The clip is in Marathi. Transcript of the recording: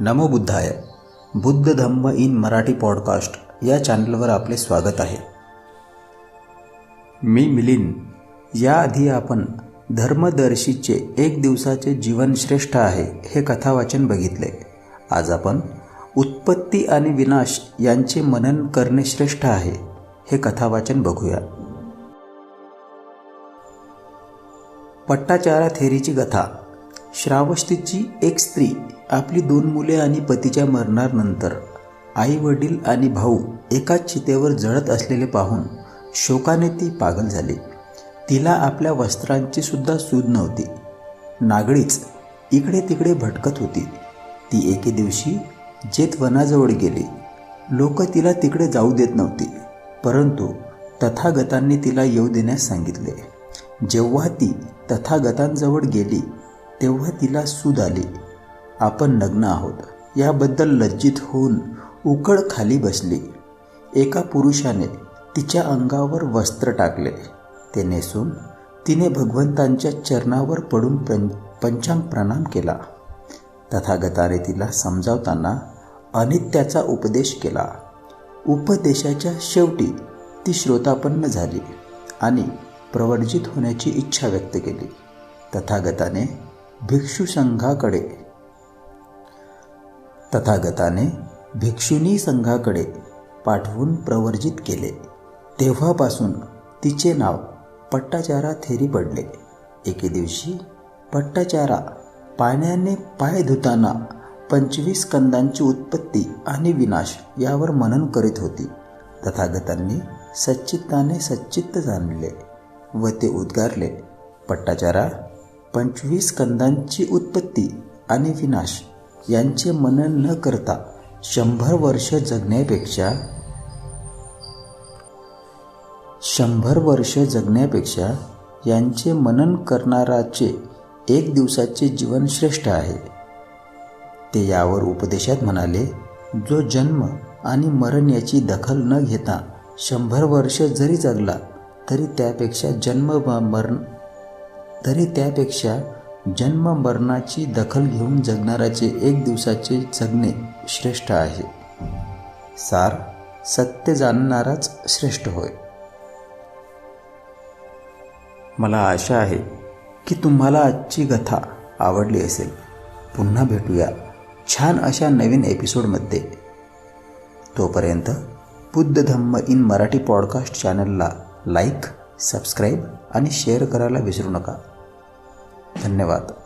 नमो बुद्धाय. बुद्ध धम्म इन मराठी पॉडकास्ट या चॅनलवर आपले स्वागत आहे. मी मिलिन याआधी आपण धर्मदर्शीचे एक दिवसाचे जीवन श्रेष्ठ आहे हे कथावाचन बघितले. आज आपण उत्पत्ती आणि विनाश यांचे मनन करणे श्रेष्ठ आहे हे कथावाचन बघूया. पट्टाचारा थेरीची कथा. श्रावस्तीची एक स्त्री आपली दोन मुले आणि पतीच्या मरणानंतर आई वडील आणि भाऊ एकाच चितेवर जळत असलेले पाहून शोकाने ती पागल झाली. तिला आपल्या वस्त्रांची सुद्धा सूद नव्हती. नागडीच इकडे तिकडे भटकत होती. ती एके दिवशी जेतवनाजवळ गेली. लोक तिला तिकडे जाऊ देत नव्हती परंतु तथागतांनी तिला येऊ देण्यास सांगितले. जेव्हा ती तथागतांजवळ गेली तेव्हा तिला सूद आली. आपण नग्न आहोत. याबद्दल लज्जित होऊन उकड खाली बसली. एका पुरुषाने तिच्या अंगावर वस्त्र टाकले. ते नेसून तिने भगवंतांच्या चरणावर पडून पं पंचांग प्रणाम केला. तथागताने तिला समजावताना अनित्याचा उपदेश केला. उपदेशाच्या शेवटी ती श्रोतापन्न झाली आणि प्रवर्जित होण्याची इच्छा व्यक्त केली. तथागताने भिक्षुसंघाकडे तथागताने भिक्षुनी संघाकडे पाठवून प्रवर्जित केले. तेव्हापासून तिचे नाव पट्टाचारा थेरी पडले. एके दिवशी पट्टाचारा पाण्याने पाय धुताना पंचवीस कंदांची उत्पत्ती आणि विनाश यावर मनन करीत होती. तथागतांनी सच्चित्ताने सच्चित्त जाणले व ते उद्गारले पट्टाचारा पंचवीस कंदांची उत्पत्ती आणि विनाश यांचे मनन न करता शंभर वर्ष जगण्यापेक्षा शंभर वर्ष जगण्यापेक्षा यांचे मनन करणाराचे एक दिवसाचे जीवन श्रेष्ठ आहे. ते यावर उपदेशात म्हणाले जो जन्म आणि मरण याची दखल न घेता शंभर वर्ष जरी जगला तरी त्यापेक्षा जन्म मरण तरी त्यापेक्षा जन्म मरणाची दखल घेऊन जगणाऱ्याचे एक दिवसाचे जगणे श्रेष्ठ आहे. सार सत्य जाणणाराच श्रेष्ठ होय. मला आशा आहे की तुम्हाला आजची कथा आवडली असेल. पुन्हा भेटूया छान अशा नवीन एपिसोडमध्ये. तोपर्यंत बुद्ध धम्म इन मराठी पॉडकास्ट चॅनलला लाईक सबस्क्राईब आणि शेअर करायला विसरू नका. धन्यवाद.